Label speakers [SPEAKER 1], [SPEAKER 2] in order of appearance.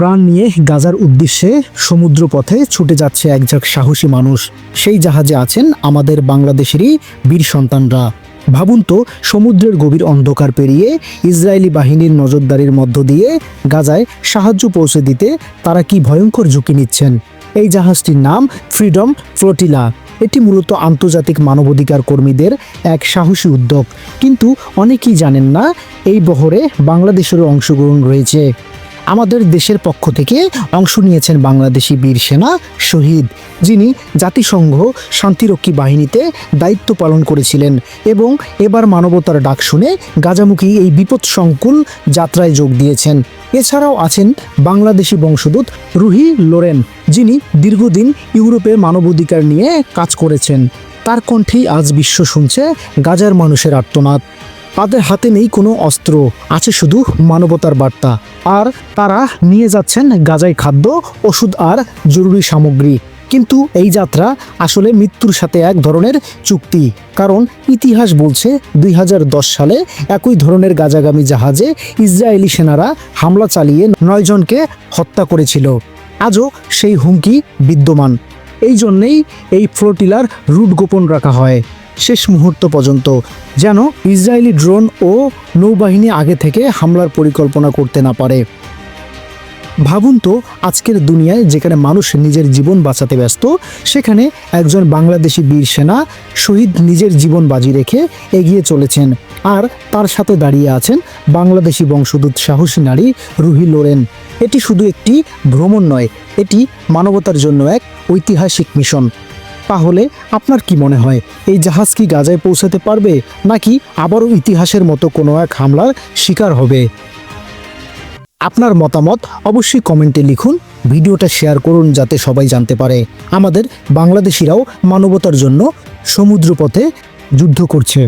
[SPEAKER 1] প্রাণ নিয়ে গাজার উদ্দেশ্যে সমুদ্র পথে ছুটে যাচ্ছে একঝাঁক সাহসী মানুষ। সেই জাহাজে আছেন আমাদের বাংলাদেশেরই বীর সন্তানরা। ভাবুন তো, সমুদ্রের গভীর অন্ধকার পেরিয়ে ইসরায়েলি বাহিনীর নজরদারির মধ্য দিয়ে গাজায় সাহায্য পৌঁছে দিতে তারা কি ভয়ঙ্কর ঝুঁকি নিচ্ছেন? এই জাহাজটির নাম ফ্রিডম ফ্লোটিলা এটি মূলত আন্তর্জাতিক মানবাধিকার কর্মীদের এক সাহসী উদ্যোগ। কিন্তু অনেকেই জানেন না, এই বহরে বাংলাদেশেরও অংশগ্রহণ রয়েছে। আমাদের দেশের পক্ষ থেকে অংশ নিয়েছেন বাংলাদেশি বীর সেনা শহীদ, যিনি জাতিসংঘ শান্তিরক্ষী বাহিনীতে দায়িত্ব পালন করেছিলেন এবং এবার মানবতার ডাক শুনে গাজামুখী এই বিপদসংকুল যাত্রায় যোগ দিয়েছেন। এছাড়াও আছেন বাংলাদেশি বংশদূত রুহি লোরেন, যিনি দীর্ঘদিন ইউরোপে মানবাধিকার নিয়ে কাজ করেছেন। তার কণ্ঠেই আজ বিশ্ব শুনছে গাজার মানুষের আর্তনাদ। তাদের হাতে নেই কোনো অস্ত্র, আছে শুধু মানবতার বার্তা। আর তারা নিয়ে যাচ্ছেন গাজায় খাদ্য, ওষুধ আর জরুরি সামগ্রী। কিন্তু এই যাত্রা আসলে মৃত্যুর সাথে এক ধরনের চুক্তি। কারণ ইতিহাস বলছে দুই হাজার দশ সালে একই ধরনের গাজাগামী জাহাজে ইসরায়েলি সেনারা হামলা চালিয়ে নয়জনকে হত্যা করেছিল। আজও সেই হুমকি বিদ্যমান। এই জন্যেই এই ফ্লোটিলার রুট গোপন রাখা হয়। শেষ মুহূর্ত পর্যন্ত যেন ইসরায়েলি ড্রোন ও নৌবাহিনী আগে থেকে হামলার পরিকল্পনা করতে না পারে। ভাবুন তো, আজকের দুনিয়ায় যেখানে মানুষ নিজের জীবন বাঁচাতে ব্যস্ত, সেখানে একজন বাংলাদেশি বীর সেনা শহীদ নিজের জীবন বাজি রেখে এগিয়ে চলেছেন। আর তার সাথে দাঁড়িয়ে আছেন বাংলাদেশি বংশদূত সাহসী নারী রুহি লোরেন। এটি শুধু একটি ভ্রমণ নয়, এটি মানবতার জন্য এক ঐতিহাসিক মিশন। তাহলে আপনার কি মনে হয়, এই জাহাজ কি গাজায় পৌঁছাতে পারবে, নাকি আবারও ইতিহাসের মতো কোনো এক হামলার শিকার হবে? আপনার মতামত অবশ্যই কমেন্টে লিখুন, ভিডিওটা শেয়ার করুন যাতে সবাই জানতে পারে। আমাদের বাংলাদেশিরাও মানবতার জন্য সমুদ্রপথে যুদ্ধ করছে।